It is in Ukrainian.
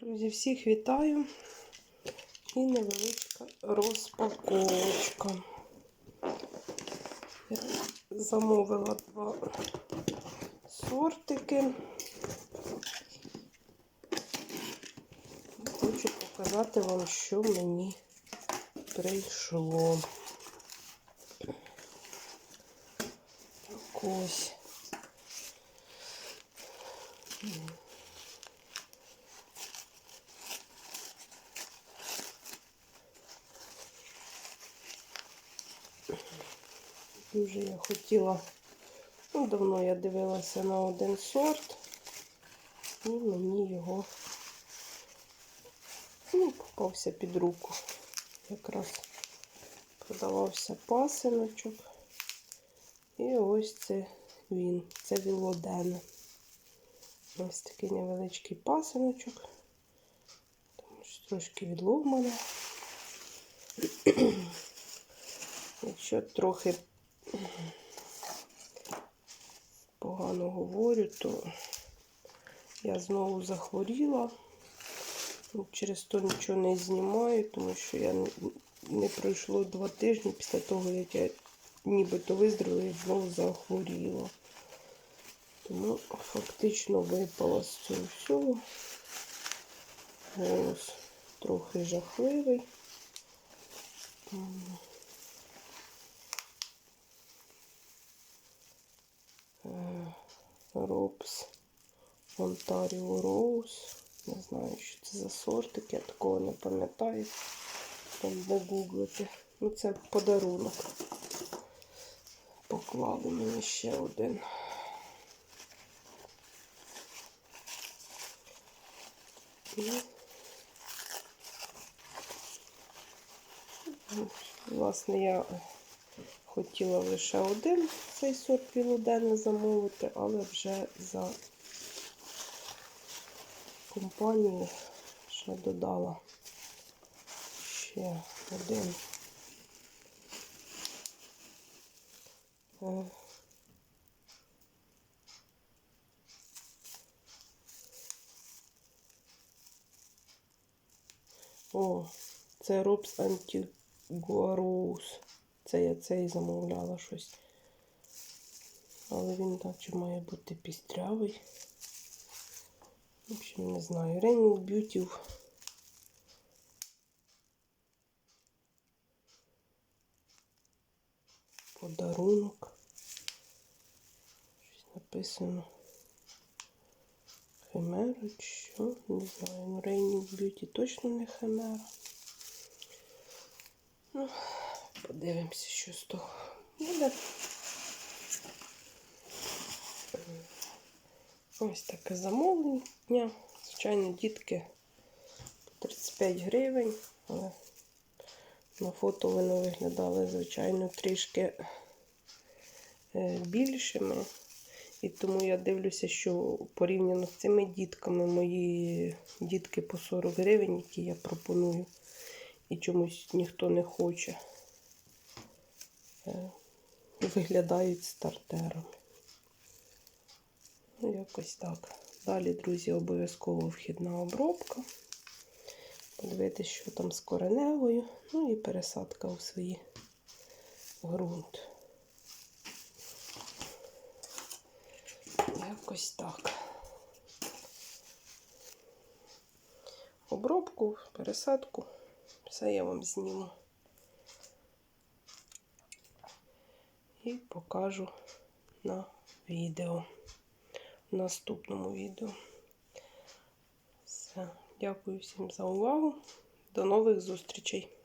Друзі, всіх вітаю. І невеличка розпаковочка. Я замовила два сортики. Хочу показати вам, що мені прийшло. Так ось. Дуже я хотіла, ну, давно я дивилася на один сорт, і мені його ну, попався під руку. Якраз продавався пасиночок. І ось це він, це вілоден. Ось такий невеличкий пасиночок. Тому що трошки відломане. Якщо трохи погано говорю, то я знову захворіла. Ну, Через то нічого не знімаю, тому що я не, пройшло два тижні після того, як я нібито виздоровила і знову захворіла. Тому фактично випала з цього всього. Голос трохи жахливий. Робс Онтаріо Роуз. Не знаю, що це за сортик, я такого не пам'ятаю. Там гуглити. Ну, це подарунок. Поклали мені ще один. Власне, я хотіла лише один цей сорт пілоденне замовити, але вже за компанію ще додала ще один. Е, О, це Робс Антигуароус. Це я цей замовляла щось. Але він наче має бути пістрявий. В общем, не знаю. Raining Beauty. Подарунок. Щось написано. Химера що? Не знаю. Ну, Raining Beauty точно не химера. Ну, подивимося, що з того буде. Ось таке замовлення. Звичайно, дітки 35 гривень, але на фото вони виглядали, звичайно, трішки е, більшими. І тому я дивлюся, що порівняно з цими дітками, мої дітки по 40 гривень, які я пропоную, і чомусь ніхто не хоче, виглядають стартером. Ну, якось так. Далі, друзі, обов'язково вхідна обробка. Подивитися, що там з кореневою. Ну і пересадка у свій ґрунт. Якось так. Обробку, пересадку. Все я вам зніму. І покажу на відео в наступному відео. Все. Дякую всім за увагу. До нових зустрічей!